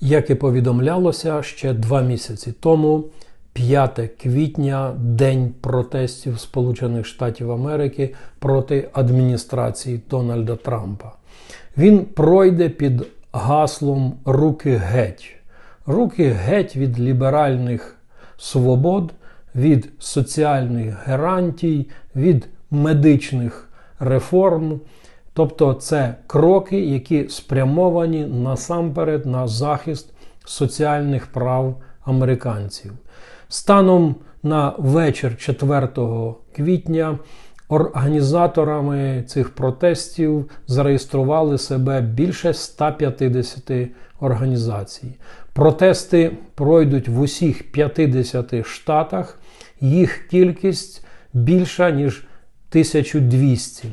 Як і повідомлялося ще два місяці тому, 5 квітня, день протестів Сполучених Штатів Америки проти адміністрації Дональда Трампа. Він пройде під гаслом Руки геть. Руки геть від ліберальних свобод, від соціальних гарантій, від медичних реформ. Тобто це кроки, які спрямовані насамперед на захист соціальних прав американців. Станом на вечір 4 квітня організаторами цих протестів зареєстрували себе більше 150 організацій. Протести пройдуть в усіх 50 штатах, їх кількість більша ніж 1200.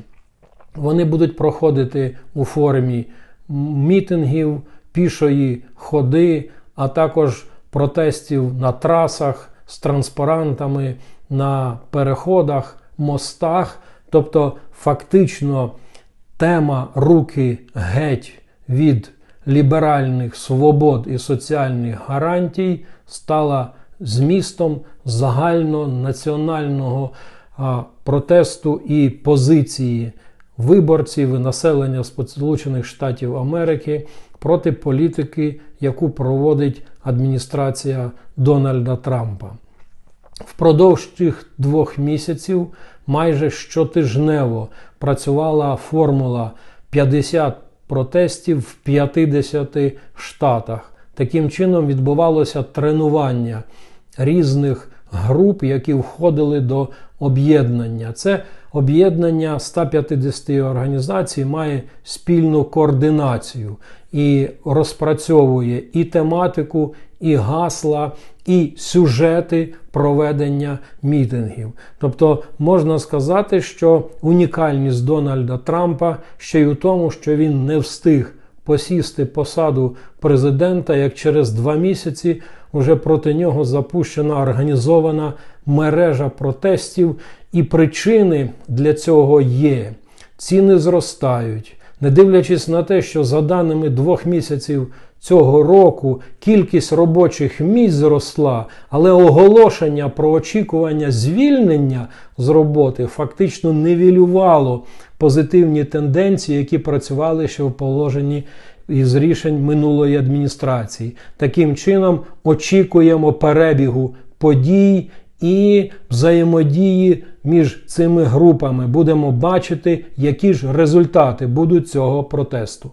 Вони будуть проходити у формі мітингів, пішої ходи, а також протестів на трасах з транспарантами, на переходах, мостах. Тобто, фактично, тема руки геть від ліберальних свобод і соціальних гарантій стала змістом загальнонаціонального протесту і позиції виборців і населення Сполучених Штатів Америки проти політики, яку проводить адміністрація Дональда Трампа. Впродовж цих двох місяців майже щотижнево працювала формула 50 протестів в 50 штатах. Таким чином відбувалося тренування різних груп, які входили до об'єднання. Це об'єднання 150 організацій має спільну координацію і розпрацьовує і тематику, і гасла, і сюжети проведення мітингів. Тобто можна сказати, що унікальність Дональда Трампа ще й у тому, що він не встиг посісти посаду президента, як через два місяці вже проти нього запущена організована мережа протестів, і причини для цього є. Ціни зростають. Не дивлячись на те, що за даними двох місяців цього року кількість робочих місць зросла, але оголошення про очікування звільнення з роботи фактично нивелювало позитивні тенденції, які працювали ще в положенні із рішень минулої адміністрації. Таким чином очікуємо перебігу подій. І взаємодії між цими групами будемо бачити, які ж результати будуть цього протесту.